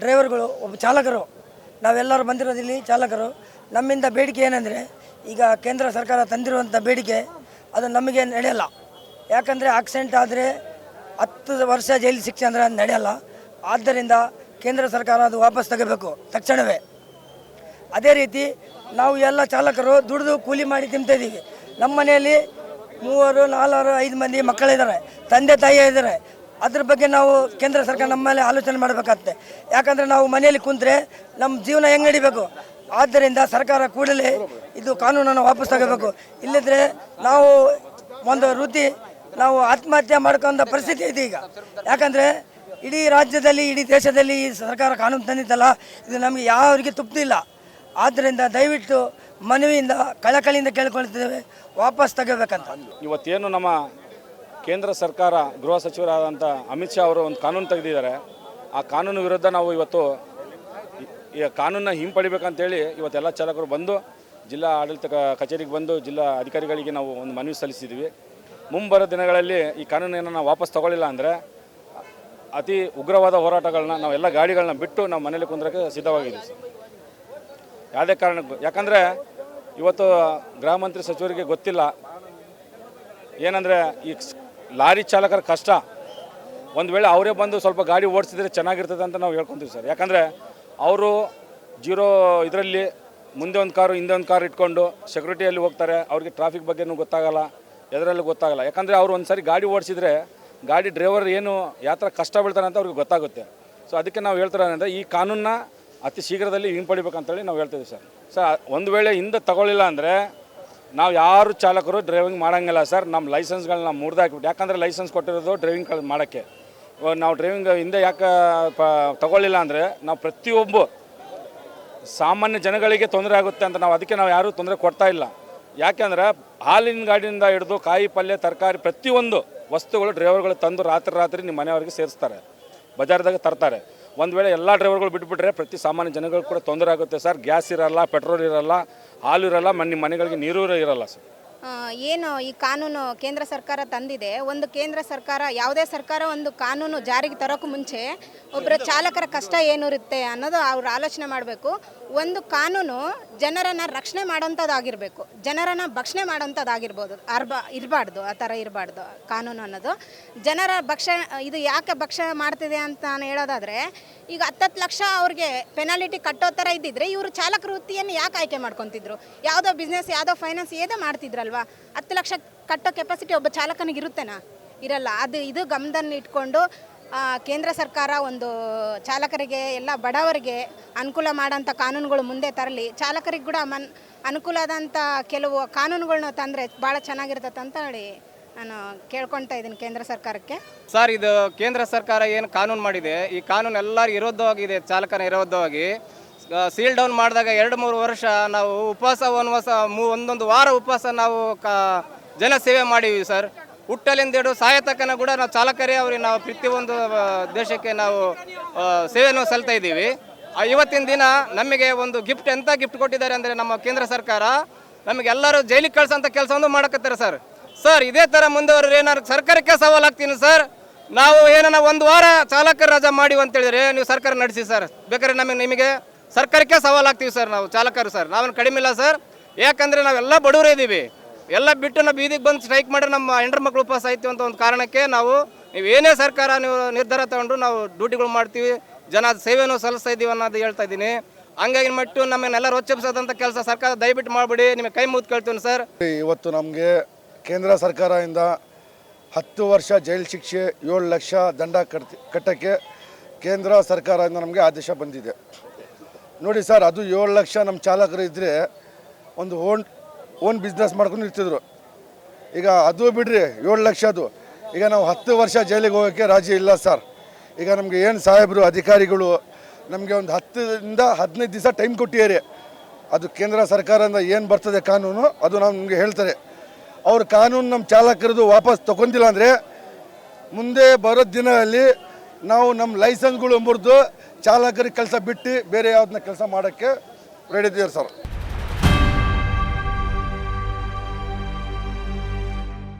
ಡ್ರೈವರ್ಗಳು, ಒಬ್ಬ ಚಾಲಕರು. ನಾವೆಲ್ಲರೂ ಬಂದಿರೋದು ಇಲ್ಲಿ ಚಾಲಕರು. ನಮ್ಮಿಂದ ಬೇಡಿಕೆ ಏನಂದರೆ, ಈಗ ಕೇಂದ್ರ ಸರ್ಕಾರ ತಂದಿರುವಂಥ ಬೇಡಿಕೆ, ಅದು ನಮಗೆ ನಡೆಯಲ್ಲ. ಯಾಕಂದರೆ ಆಕ್ಸಿಡೆಂಟ್ ಆದರೆ ಹತ್ತು ವರ್ಷ ಜೈಲು ಶಿಕ್ಷೆ ಅಂದರೆ ಅದು ನಡೆಯಲ್ಲ. ಆದ್ದರಿಂದ ಕೇಂದ್ರ ಸರ್ಕಾರ ಅದು ವಾಪಸ್ ತಗೋಬೇಕು, ತಕ್ಷಣವೇ. ಅದೇ ರೀತಿ ನಾವು ಎಲ್ಲ ಚಾಲಕರು ದುಡಿದು ಕೂಲಿ ಮಾಡಿ ತಿಂತಿದ್ದೀವಿ ನಮ್ಮ ಮನೆಯಲ್ಲಿ ಮೂವರು, ನಾಲ್ವರು, ಐದು ಮಂದಿ ಮಕ್ಕಳಿದ್ದಾರೆ. ತಂದೆ ತಾಯಿ ಇದ್ದಾರೆ. ಅದ್ರ ಬಗ್ಗೆ ನಾವು ಕೇಂದ್ರ ಸರ್ಕಾರ ನಮ್ಮ ಮೇಲೆ ಆಲೋಚನೆ ಮಾಡಬೇಕಾಗುತ್ತೆ. ಯಾಕಂದರೆ ನಾವು ಮನೆಯಲ್ಲಿ ಕುಂದ್ರೆ ನಮ್ಮ ಜೀವನ ಹೆಂಗೆ ನಡಿಬೇಕು? ಆದ್ದರಿಂದ ಸರ್ಕಾರ ಕೂಡಲೇ ಇದು ಕಾನೂನನ್ನು ವಾಪಸ್ ತಗೋಬೇಕು. ಇಲ್ಲದ್ರೆ ನಾವು ಒಂದು ವೃತ್ತಿ, ನಾವು ಆತ್ಮಹತ್ಯೆ ಮಾಡ್ಕೊಂಡ ಪರಿಸ್ಥಿತಿ ಇದೆ ಈಗ. ಯಾಕಂದರೆ ಇಡೀ ರಾಜ್ಯದಲ್ಲಿ, ಇಡೀ ದೇಶದಲ್ಲಿ ಈ ಸರ್ಕಾರ ಕಾನೂನು ತಂದಿತ್ತಲ್ಲ, ಇದು ನಮಗೆ ಯಾವರಿಗೆ ತೃಪ್ತಿಲ್ಲ ಆದ್ದರಿಂದ ದಯವಿಟ್ಟು ಮನವಿಯಿಂದ, ಕಳಕಳಿಯಿಂದ ಕೇಳ್ಕೊಳ್ತಿದ್ದೇವೆ ವಾಪಸ್ ತಗೋಬೇಕಂತ. ಇವತ್ತೇನು ನಮ್ಮ ಕೇಂದ್ರ ಸರ್ಕಾರ ಗೃಹ ಸಚಿವರಾದಂಥ ಅಮಿತ್ ಶಾ ಅವರು ಒಂದು ಕಾನೂನು ತೆಗೆದಿದ್ದಾರೆ. ಆ ಕಾನೂನು ವಿರುದ್ಧ ನಾವು ಇವತ್ತು ಈ- ಕಾನೂನನ್ನ ಹಿಂಪಡಿಬೇಕಂತೇಳಿ ಇವತ್ತೆಲ್ಲ ಚಾಲಕರು ಬಂದು ಜಿಲ್ಲಾ ಆಡಳಿತ ಕಚೇರಿಗೆ ಬಂದು ಜಿಲ್ಲಾ ಅಧಿಕಾರಿಗಳಿಗೆ ನಾವು ಒಂದು ಮನವಿ ಸಲ್ಲಿಸಿದ್ವಿ. ಮುಂಬರೋ ದಿನಗಳಲ್ಲಿ ಈ ಕಾನೂನನ್ನು ನಾವು ವಾಪಸ್ ತಗೊಳ್ಳಿಲ್ಲ ಅಂದರೆ ಅತಿ ಉಗ್ರವಾದ ಹೋರಾಟಗಳನ್ನ ನಾವೆಲ್ಲ ಗಾಡಿಗಳನ್ನ ಬಿಟ್ಟು ನಾವು ಮನೇಲಿ ಕುಂದ್ರಕ್ಕೆ ಸಿದ್ಧವಾಗಿದ್ದೀವಿ ಯಾವುದೇ ಕಾರಣಕ್ಕೂ. ಯಾಕಂದರೆ ಇವತ್ತು ಗೃಹ ಮಂತ್ರಿ ಸಚಿವರಿಗೆ ಗೊತ್ತಿಲ್ಲ. ಏನಂದರೆ ಈ ಲಾರಿ ಚಾಲಕರ ಕಷ್ಟ. ಒಂದು ವೇಳೆ ಅವರೇ ಬಂದು ಸ್ವಲ್ಪ ಗಾಡಿ ಓಡಿಸಿದ್ರೆ ಚೆನ್ನಾಗಿರ್ತದೆ ಅಂತ ನಾವು ಹೇಳ್ಕೊತೀವಿ ಸರ್. ಯಾಕಂದರೆ ಅವರು ಜೀರೋ ಇದರಲ್ಲಿ ಮುಂದೆ ಒಂದು ಕಾರು, ಹಿಂದೆ ಒಂದು ಕಾರು ಇಟ್ಕೊಂಡು ಸೆಕ್ಯೂರಿಟಿಯಲ್ಲಿ ಹೋಗ್ತಾರೆ. ಅವ್ರಿಗೆ ಟ್ರಾಫಿಕ್ ಬಗ್ಗೆನೂ ಗೊತ್ತಾಗಲ್ಲ, ಎದರಲ್ಲಿ ಗೊತ್ತಾಗಲ್ಲ. ಯಾಕಂದರೆ ಅವ್ರು ಒಂದು ಸಾರಿ ಗಾಡಿ ಓಡಿಸಿದ್ರೆ ಗಾಡಿ ಡ್ರೈವರ್ ಏನು ಯಾವ ಥರ ಕಷ್ಟ ಬೀಳ್ತಾರೆ ಅಂತ ಅವ್ರಿಗೆ ಗೊತ್ತಾಗುತ್ತೆ. ಸೊ ಅದಕ್ಕೆ ನಾವು ಹೇಳ್ತಿರೋದಂದರೆ ಈ ಕಾನೂನನ್ನ ಅತಿ ಶೀಘ್ರದಲ್ಲಿ ಹಿಂಪಡಿಬೇಕಂತೇಳಿ ನಾವು ಹೇಳ್ತೀವಿ ಸರ್. ಸರ್ ಒಂದು ವೇಳೆ ಹಿಂದೆ ತಗೊಳ್ಳಿಲ್ಲ ಅಂದರೆ ನಾವು ಯಾರು ಚಾಲಕರು ಡ್ರೈವಿಂಗ್ ಮಾಡೋಂಗಿಲ್ಲ ಸರ್ ನಮ್ಮ ಲೈಸೆನ್ಸ್ಗಳನ್ನ ಮುರಿದು ಹಾಕಿಬಿಟ್ಟು ಯಾಕಂದರೆ ಲೈಸೆನ್ಸ್ ಕೊಟ್ಟಿರೋದು ಡ್ರೈವಿಂಗ್ ಮಾಡೋಕ್ಕೆ. ನಾವು ಡ್ರೈವಿಂಗ್ ಹಿಂದೆ ಯಾಕೆ, ಪ, ತಗೊಳ್ಳಿಲ್ಲ ಅಂದರೆ ನಾವು ಪ್ರತಿಯೊಬ್ಬ ಸಾಮಾನ್ಯ ಜನಗಳಿಗೆ ತೊಂದರೆ ಆಗುತ್ತೆ ಅಂತ ನಾವು ಅದಕ್ಕೆ ನಾವು ಯಾರೂ ತೊಂದರೆ ಕೊಡ್ತಾ ಇಲ್ಲ. ಯಾಕೆಂದರೆ ಹಾಲಿನ ಗಾಡಿಯಿಂದ ಹಿಡಿದು ಕಾಯಿ ಪಲ್ಯ, ತರಕಾರಿ ಪ್ರತಿಯೊಂದು ವಸ್ತುಗಳು ಡ್ರೈವರ್ಗಳು ತಂದು ರಾತ್ರಿ ರಾತ್ರಿ ನಿಮ್ಮ ಮನೆಯವ್ರಿಗೆ ಸೇರಿಸ್ತಾರೆ. ಬಜಾರ್ದಾಗ ತರ್ತಾರೆ. ಒಂದು ವೇಳೆ ಎಲ್ಲ ಡ್ರೈವರ್ಗಳು ಬಿಟ್ಬಿಟ್ರೆ ಪ್ರತಿ ಸಾಮಾನ್ಯ ಜನಗಳು ಕೂಡ ತೊಂದರೆ ಆಗುತ್ತೆ ಸರ್. ಗ್ಯಾಸ್ ಇರಲ್ಲ ಪೆಟ್ರೋಲ್ ಇರಲ್ಲ ಹಾಲು ಇರಲ್ಲ ಮನೆ ನಿಮ್ಮ ಮನೆಗಳಿಗೆ ನೀರು ಇರಲ್ಲ ಸರ್. ಆ, ಏನು ಈ ಕಾನೂನು ಕೇಂದ್ರ ಸರ್ಕಾರ ತಂದಿದೆ. ಒಂದು ಕೇಂದ್ರ ಸರ್ಕಾರ ಯಾವುದೇ ಸರ್ಕಾರ ಒಂದು ಕಾನೂನು ಜಾರಿಗೆ ತರೋಕ್ಕೂ ಮುಂಚೆ ಒಬ್ಬರ ಚಾಲಕರ ಕಷ್ಟ ಏನಿರುತ್ತೆ ಅನ್ನೋದು ಅವ್ರು ಆಲೋಚನೆ ಮಾಡಬೇಕು. ಒಂದು ಕಾನೂನು ಜನರನ್ನು ರಕ್ಷಣೆ ಮಾಡೋಂಥದ್ದಾಗಿರಬೇಕು. ಜನರನ್ನು ಭಕ್ಷಣೆ ಮಾಡೋಂಥದ್ದಾಗಿರ್ಬೋದು. ಅರ್ಬ, ಇರಬಾರ್ದು, ಆ ಥರ ಇರಬಾರ್ದು ಕಾನೂನು ಅನ್ನೋದು. ಜನರ ಭಕ್ಷ, ಇದು ಯಾಕೆ ಭಕ್ಷ ಮಾಡ್ತಿದೆ ಅಂತ ನಾನು ಹೇಳೋದಾದರೆ, ಈಗ ಹತ್ತತ್ತು ಲಕ್ಷ ಅವ್ರಿಗೆ ಪೆನಾಲಿಟಿ ಕಟ್ಟೋ ಥರ ಇದ್ದಿದ್ರೆ ಇವರು ಚಾಲಕ ವೃತ್ತಿಯನ್ನು ಯಾಕೆ ಆಯ್ಕೆ ಮಾಡ್ಕೊತಿದ್ರು? ಯಾವುದೋ ಬಿಸ್ನೆಸ್ ಯಾವುದೋ ಫೈನಾನ್ಸ್ ಏನೋ ಮಾಡ್ತಿದ್ರಲ್ವ? ಹತ್ತು ಲಕ್ಷ ಕಟ್ಟೋ ಕೆಪಾಸಿಟಿ ಒಬ್ಬ ಚಾಲಕನಿಗೆ ಇರುತ್ತೇನಾ ಇರಲ್ಲ. ಅದು, ಇದು ಗಮನದಲ್ಲಿ ಇಟ್ಕೊಂಡು ಕೇಂದ್ರ ಸರ್ಕಾರ ಒಂದು ಚಾಲಕರಿಗೆ, ಎಲ್ಲ ಬಡವರಿಗೆ ಅನುಕೂಲ ಮಾಡೋಂಥ ಕಾನೂನುಗಳು ಮುಂದೆ ತರಲಿ. ಚಾಲಕರಿಗೆ ಕೂಡ ಮನ್ ಅನುಕೂಲದಂಥ ಕೆಲವು ಕಾನೂನುಗಳನ್ನ ತಂದರೆ ಭಾಳ ಚೆನ್ನಾಗಿರ್ತದೆ ಅಂತ ಹೇಳಿ ನಾನು ಕೇಳ್ಕೊಳ್ತಾ ಇದ್ದೀನಿ ಕೇಂದ್ರ ಸರ್ಕಾರಕ್ಕೆ. ಸರ್, ಇದು ಕೇಂದ್ರ ಸರ್ಕಾರ ಏನು ಕಾನೂನು ಮಾಡಿದೆ? ಈ ಕಾನೂನು ಎಲ್ಲರಿಗೂ ವಿರೋಧವಾಗಿದೆ ಚಾಲಕನ ವಿರೋಧವಾಗಿ ಸೀಲ್ ಡೌನ್ ಮಾಡಿದಾಗ ಎರಡು ಮೂರು ವರ್ಷ ನಾವು ಉಪವಾಸ, ವನವಾಸ, ಮೂ, ಒಂದೊಂದು ವಾರ ಉಪವಾಸ ನಾವು ಕಾ ಜನ ಸೇವೆ ಮಾಡೀವಿ ಸರ್. ಹುಟ್ಟಲಿಂದ ಹಿಡಿದು ಸಾಯ ತಕ್ಕನ ಕೂಡ ನಾವು ಚಾಲಕರೇ ಅವ್ರಿಗೆ ನಾವು ಪ್ರತಿಯೊಂದು ದೇಶಕ್ಕೆ ನಾವು ಸೇವೆಯನ್ನು ಸಲ್ತಾ ಇದ್ದೀವಿ. ಇವತ್ತಿನ ದಿನ ನಮಗೆ ಒಂದು ಗಿಫ್ಟ್ ಎಂಥ ಗಿಫ್ಟ್ ಕೊಟ್ಟಿದ್ದಾರೆ ಅಂದರೆ ನಮ್ಮ ಕೇಂದ್ರ ಸರ್ಕಾರ ನಮಗೆಲ್ಲರೂ ಜೈಲಿಗೆ ಕಳ್ಸೋಂಥ ಕೆಲಸವನ್ನು ಮಾಡಕತ್ತಾರೆ ಸರ್. ಸರ್, ಇದೇ ಥರ ಮುಂದುವರೆದ್ರೆ ಏನಾದ್ರು ಸರ್ಕಾರಕ್ಕೆ ಸವಾಲಾಗ್ತೀನಿ ಸರ್. ನಾವು ಏನನ್ನ ಒಂದು ವಾರ ಚಾಲಕರ ರಜಾ ಮಾಡಿ ಅಂತೇಳಿದರೆ ನೀವು ಸರ್ಕಾರ ನಡೆಸಿ ಸರ್. ಬೇಕಾದ್ರೆ ನಮಗೆ ನಿಮಗೆ ಸರ್ಕಾರಕ್ಕೆ ಸವಾಲಾಗ್ತೀವಿ ಸರ್ ನಾವು ಚಾಲಕರು ಸರ್. ನಾವೇನು ಕಡಿಮೆ ಇಲ್ಲ ಸರ್. ಯಾಕಂದರೆ ನಾವೆಲ್ಲ ಬಡವರೇ ಇದ್ದೀವಿ. ಎಲ್ಲ ಬಿಟ್ಟು ನಾವು ಬೀದಿಗೆ ಬಂದು ಸ್ಟ್ರೈಕ್ ಮಾಡಿ ನಮ್ಮ ಹೆಂಡ್ರ ಮಕ್ಳು ಉಪವಾಸ ಆಯ್ತು ಅಂತ ಒಂದು ಕಾರಣಕ್ಕೆ ನಾವು, ನೀವು ಏನೇ ಸರ್ಕಾರ, ನೀವು ನಿರ್ಧಾರ ತಗೊಂಡು ನಾವು ಡ್ಯೂಟಿಗಳು ಮಾಡ್ತೀವಿ, ಜನ ಸೇವೆಯನ್ನು ಸಲ್ಲಿಸ್ತಾ ಇದ್ದೀವಿ ಅನ್ನೋದು ಹೇಳ್ತಾ ಇದ್ದೀನಿ. ಹಂಗಾಗಿ ಮಟ್ಟು ನಮ್ಮನ್ನೆಲ್ಲ ರೊಚ್ಚೆಬ್ಸೋದಂಥ ಕೆಲಸ ಸರ್ಕಾರ, ದಯವಿಟ್ಟು ಮಾಡಿಬಿಡಿ, ನಿಮಗೆ ಕೈ ಮುಗಿದು ಕೇಳ್ತೀನಿ ಸರ್. ಇವತ್ತು ನಮಗೆ ಕೇಂದ್ರ ಸರ್ಕಾರದಿಂದ ಹತ್ತು ವರ್ಷ ಜೈಲು ಶಿಕ್ಷೆ, ಏಳು ಲಕ್ಷ ದಂಡ ಕಟ್ಟಕ್ಕೆ ಕೇಂದ್ರ ಸರ್ಕಾರದಿಂದ ನಮಗೆ ಆದೇಶ ಬಂದಿದೆ. ನೋಡಿ ಸರ್, ಅದು ಏಳು ಲಕ್ಷ ನಮ್ಮ ಚಾಲಕರು ಇದ್ದರೆ ಒಂದು ಓನ್ ಓನ್ ಬಿಸ್ನೆಸ್ ಮಾಡ್ಕೊಂಡು ಇರ್ತಿದ್ರು ಈಗ ಅದು ಬಿಡ್ರಿ, ಏಳು ಲಕ್ಷ ಅದು. ಈಗ ನಾವು ಹತ್ತು ವರ್ಷ ಜೈಲಿಗೆ ಹೋಗೋಕ್ಕೆ ರಾಜಿ ಇಲ್ಲ ಸರ್. ಈಗ ನಮಗೆ ಏನು ಸಾಹೇಬರು, ಅಧಿಕಾರಿಗಳು ನಮಗೆ ಒಂದು ಹತ್ತರಿಂದ ಹದಿನೈದು ದಿವಸ ಟೈಮ್ ಕೊಟ್ಟಿದ್ದಾರೆ. ಅದು ಕೇಂದ್ರ ಸರ್ಕಾರದಿಂದ ಏನು ಬರ್ತದೆ ಕಾನೂನು, ಅದು ನಾವು ನಿಮಗೆ ಹೇಳ್ತಾರೆ. ಅವ್ರ ಕಾನೂನು ನಮ್ಮ ಚಾಲಕರದು ವಾಪಸ್ ತಗೊಂಡಿಲ್ಲ ಅಂದರೆ ಮುಂದೆ ಬರೋ ದಿನದಲ್ಲಿ ನಾವು ನಮ್ಮ ಲೈಸೆನ್ಸ್ಗಳು ಮುರಿದು ಚಾಲಕರಿಗೆ ಕೆಲಸ ಬಿಟ್ಟು ಬೇರೆ ಯಾವ್ದನ್ನ ಕೆಲಸ ಮಾಡೋಕ್ಕೆ ರೆಡಿ ಇದ್ದೀವಿ ಸರ್.